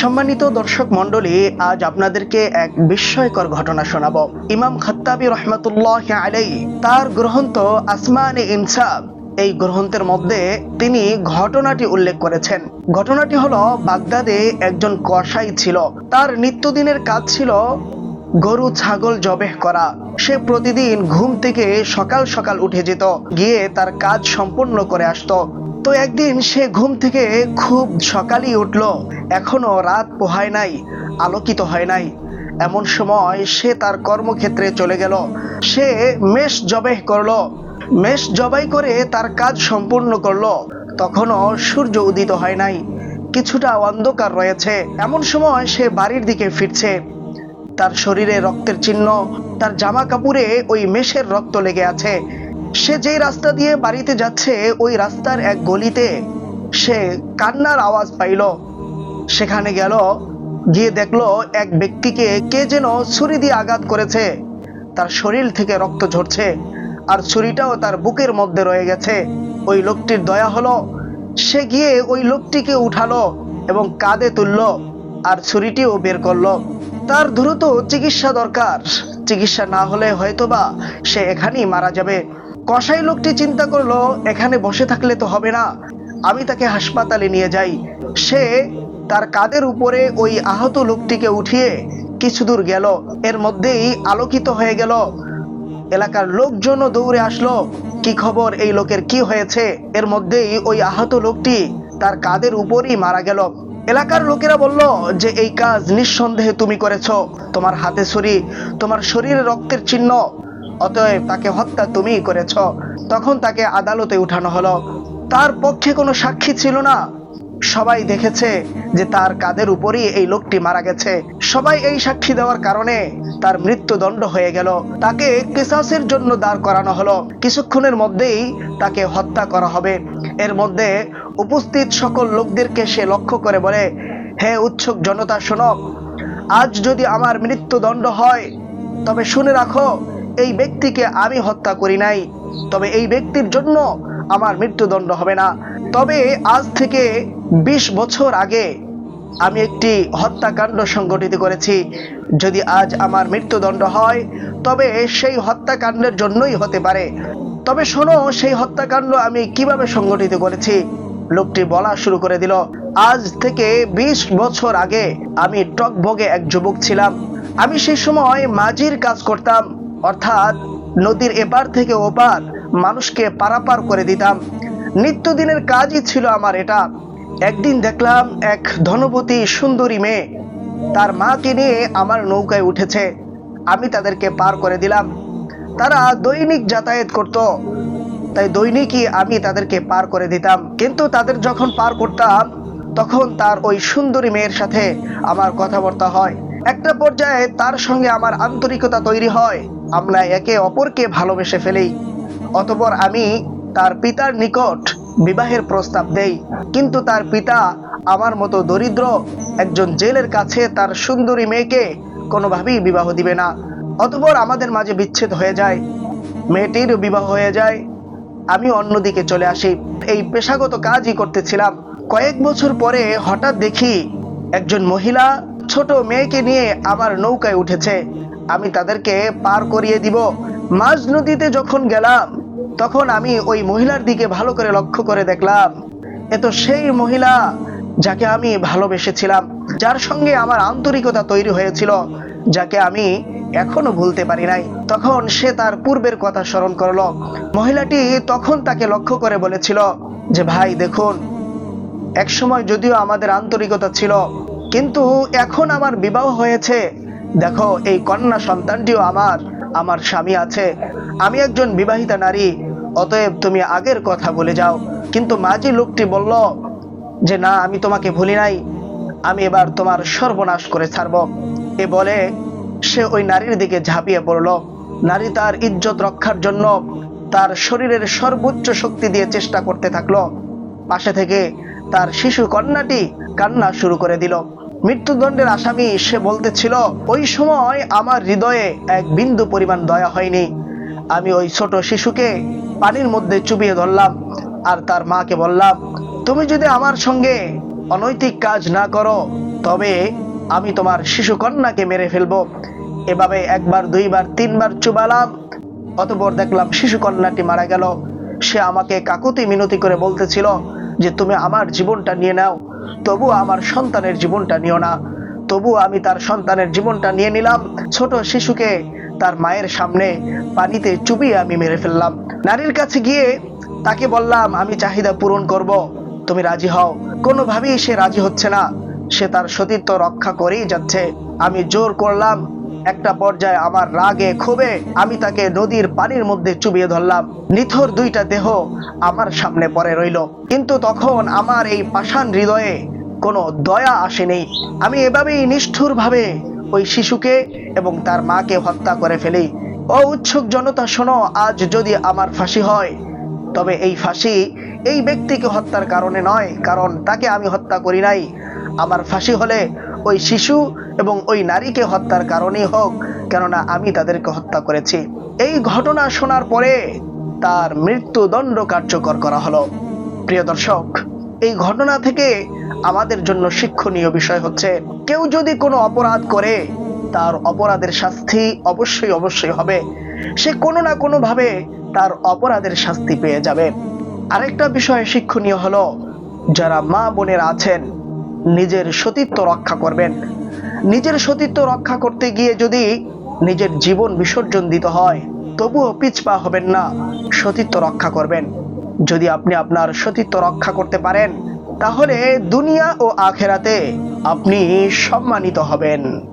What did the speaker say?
সম্মানিত দর্শক মণ্ডলী, আজ আপনাদেরকে এক বিস্ময়কর ঘটনা শোনাব। ইমাম খত্তাবি রহমতুল্লাহ আলাই তার গ্রন্থ আসমানে ইনসাফ, এই গ্রন্থের মধ্যে তিনি ঘটনাটি উল্লেখ করেছেন। ঘটনাটি হলো, বাগদাদে একজন কসাই ছিল। তার নিত্যদিনের কাজ ছিল গরু, ছাগল জবেহ করা। সে প্রতিদিন ঘুম থেকে সকাল সকাল উঠে যেত, গিয়ে তার কাজ সম্পূর্ণ করে আসতো। তো একদিন সে ঘুম থেকে খুব সকালই উঠল। এখনও রাত পোহায় নাই, আলোকিত হয় নাই। এমন সময় সে তার কর্মক্ষেত্রে চলে গেল। সে মেষ জবেহ করল। মেষ জবাই করে তার কাজ সম্পূর্ণ করল। তখনও সূর্য উদিত হয় নাই। কিছুটা অন্ধকার রয়েছে। এমন সময় সে বাড়ির দিকে ফিরছে। তার শরীরে রক্তের চিহ্ন, তার জামা কাপড়ে ওই মেষের রক্ত লেগে আছে। সে যেই রাস্তা দিয়ে বাড়িতে যাচ্ছে, ওই রাস্তার এক গলিতে সে কান্নার আওয়াজ পাইল। সেখানে গেল, গিয়ে দেখল এক ব্যক্তিকে কে যেন ছুরি দিয়ে আঘাত করেছে। তার শরীর থেকে রক্ত ঝরছে, আর ছুরিটাও তার বুকের মধ্যে রয়ে গেছে। ওই লোকটির দয়া হলো, সে গিয়ে ওই লোকটিকে উঠালো এবং কাঁধে তুললো, আর ছুরিটিও বের করল। তার দ্রুত চিকিৎসা দরকার। চিকিৎসা না হলে হয়তোবা সে এখানেই মারা যাবে। কসাই লোকটি চিন্তা করল, এখানে বসে থাকলে তো হবে না। আমি তাকে হাসপাতালে নিয়ে যাই। সে তার কাদের উপরে ওই আহত লোকটিকে উঠিয়ে কিছু দূর গেল। এর মধ্যেই আলোকিত হয়ে গেল। এলাকার লোকজনও দৌড়ে আসলো। কি খবর? এই লোকের কি হয়েছে? এর মধ্যেই ওই আহত লোকটি তার কাদের উপরই মারা গেল। এলাকার লোকেরা বলল যে, এই কাজ নিঃসন্দেহে তুমি করেছ। তোমার হাতে ছুরি, তোমার শরীরে রক্তের চিহ্ন। অতএব তাকে হত্যা তুমিই করেছ। তখন তাকে আদালতে উঠানো হলো। তার পক্ষে কোনো সাক্ষী ছিল না। সবাই দেখেছে যে, তার কাদের উপরই এই লোকটি মারা গেছে। সবাই এই সাক্ষী দেওয়ার কারণে তার মৃত্যুদণ্ড হয়ে গেল। তাকে কেসাসের জন্য দাঁড় করানো হলো। কিছুক্ষণের মধ্যেই তাকে হত্যা করা হবে। এর মধ্যে উপস্থিত সকল লোকদেরকে সে লক্ষ্য করে বলে, হে উৎসুক জনতা, শোনো, আজ যদি আমার মৃত্যুদণ্ড হয়, তবে শুনে রাখো, এই ব্যক্তিকে আমি হত্যা করি নাই। তবে এই ব্যক্তির জন্য আমার মৃত্যুদণ্ড হবে না। তবে আজ থেকে ২০ বছর আগে আমি একটি হত্যাকাণ্ড সংগঠিত করেছি। যদি আজ আমার মৃত্যুদণ্ড হয়, তবে সেই হত্যাকাণ্ডের জন্যই হতে পারে। তবে শোনো, সেই হত্যাকাণ্ড আমি কীভাবে সংগঠিত করেছি? লোকটি বলা শুরু করে দিল, আজ থেকে ২০ বছর আগে আমি টকভোগে এক যুবক ছিলাম। আমি সেই সময় মাঝির কাজ করতাম, অর্থাৎ নদীর এপার থেকে ওপার মানুষকে পারাপার করে দিতাম। নিত্যদিনের কাজই ছিল আমার এটা। একদিন দেখলাম এক ধনবতী সুন্দরী মেয়ে, তার মাকে নিয়ে আমার নৌকায় উঠেছে। আমি তাদেরকে পার করে দিলাম। তারা দৈনিক যাতায়াত করত। তাই দৈনিকই আমি তাদেরকে পার করে দিতাম। কিন্তু তাদের যখন পার করতাম, তখন তার ওই সুন্দরী মেয়ের সাথে আমার কথাবার্তা হয়। একটা পর্যায়ে তার সঙ্গে আমার আন্তরিকতা তৈরি হয়। আমরা একে অপরকে ভালোবেসে ফেলি। অতপর আমি তার পিতার নিকট বিবাহের প্রস্তাব দেই। কিন্তু তার পিতা আমার মতো দরিদ্র একজন জেলের কাছে তার সুন্দরী মেয়েকে কোনোভাবেই বিবাহ দিবে না। অতপর আমাদের মাঝে বিচ্ছেদ হয়ে যায়। মেয়েটির বিবাহ হয়ে যায়। আমি অন্যদিকে চলে আসি। এই পেশাগত কাজই করতেছিলাম। কয়েক বছর পরে হঠাৎ দেখি একজন মহিলা ছোট মেয়েকে নিয়ে আমার নৌকায় উঠেছে। আমি তাদেরকে পার করিয়ে দিব। মাঝ নদীতে যখন গেলাম, তখন আমি ওই মহিলার দিকে ভালো করে লক্ষ্য করে দেখলাম। এ তো সেই মহিলা যাকে আমি ভালোবেসেছিলাম, যার সঙ্গে আমার আন্তরিকতা তৈরি হয়েছিল, যাকে আমি এখনও ভুলতে পারি নাই। তখন সে তার পূর্বের কথা স্মরণ করল। মহিলাটি তখন তাকে লক্ষ্য করে বলেছিল যে, ভাই, দেখুন, একসময় যদিও আমাদের আন্তরিকতা ছিল, কিন্তু এখন আমার বিবাহ হয়েছে। দেখো, এই কন্যা সন্তানটিও আমার আমার স্বামী আছে। আমি একজন বিবাহিতা নারী, অতএব তুমি আগের কথা বলে যাও। কিন্তু মাঝি লোকটি বলল যে না, আমি তোমাকে ভুলি নাই, আমি এবার তোমার সর্বনাশ করে ছাড়ব। এ বলে সে ওই নারীর দিকে ঝাঁপিয়ে পড়ল। নারী তার ইজ্জত রক্ষার জন্য তার শরীরের সর্বোচ্চ শক্তি দিয়ে চেষ্টা করতে থাকল। পাশে থেকে তার শিশু কন্যাটি কান্না শুরু করে দিল। মৃত্যুদণ্ডের আসামি সে বলতেছিল, ওই সময় আমার হৃদয়ে এক বিন্দু পরিমাণ দয়া হয়নি। আমি ওই ছোট শিশুকে পানির মধ্যে চুবিয়ে ধরলাম আর তার মাকে বললাম তুমি যদি আমার সঙ্গে অনৈতিক কাজ না করো, তবে আমি তোমার শিশু কন্যাকে মেরে ফেলব। এভাবে একবার, দুইবার, তিনবার চুবালাম, অতপর দেখলাম শিশু কন্যাটি মারা গেল। সে আমাকে কাকুতি মিনতি করে বলতেছিল যে, তুমি আমার জীবনটা নিয়ে নাও, তবু আমার সন্তানের জীবনটা নিও না। তবু আমি তার সন্তানের জীবনটা নিয়ে নিলাম। ছোট শিশুকে তার মায়ের সামনে পানিতে চুবিয়ে আমি মেরে ফেললাম। নারীর কাছে গিয়ে তাকে বললাম, আমি চাহিদা পূরণ করব তুমি রাজি হও। কোনোভাবেই সে রাজি হচ্ছে না। সে তার সতীত্ব রক্ষা করেই যাচ্ছে। আমি জোর করলাম, একটা পর্যায়ে আমার রাগে ক্ষোভে আমি তাকে নদীর পানির মধ্যে চুবিয়ে ধরলাম। নিথর দুইটা দেহ আমার সামনে পড়ে রইল। কিন্তু তখন আমার এই পাষাণ হৃদয়ে কোনো দয়া আসেনি। আমি এভাবেই নিষ্ঠুরভাবে ওই শিশুকে এবং তার মাকে হত্যা করে ফেলি। ও উৎসুক জনতা, শোনো, আজ যদি আমার ফাঁসি হয়, তবে এই ফাঁসি এই ব্যক্তিকে হত্যার কারণে নয়, কারণ তাকে আমি হত্যা করি নাই। আমার ফাঁসি হলে ওই শিশু এবং ওই নারীকে হত্যার কারণেই হোক, কেননা আমি তাদেরকে হত্যা করেছি। এই ঘটনা শোনার পরে তার মৃত্যুদণ্ড কার্যকর করা হলো। প্রিয় দর্শক, এই ঘটনা থেকে আমাদের জন্য শিক্ষণীয় বিষয় হচ্ছে, কেউ যদি কোনো অপরাধ করে, তার অপরাধের শাস্তি অবশ্যই অবশ্যই হবে। সে কোনো না কোনোভাবে তার অপরাধের শাস্তি পেয়ে যাবে। আরেকটা বিষয় শিক্ষণীয় হলো, যারা মা বোনেরা আছেন, নিজের সতীত্ব রক্ষা করবেন। নিজের সতীত্ব রক্ষা করতে গিয়ে যদি নিজের জীবন বিসর্জন দিতে হয়, তবুও পিছপা হবেন না, সতীত্ব রক্ষা করবেন। যদি আপনি আপনার সতীত্ব রক্ষা করতে পারেন, তাহলে দুনিয়া ও আখেরাতে আপনি সম্মানিত হবেন।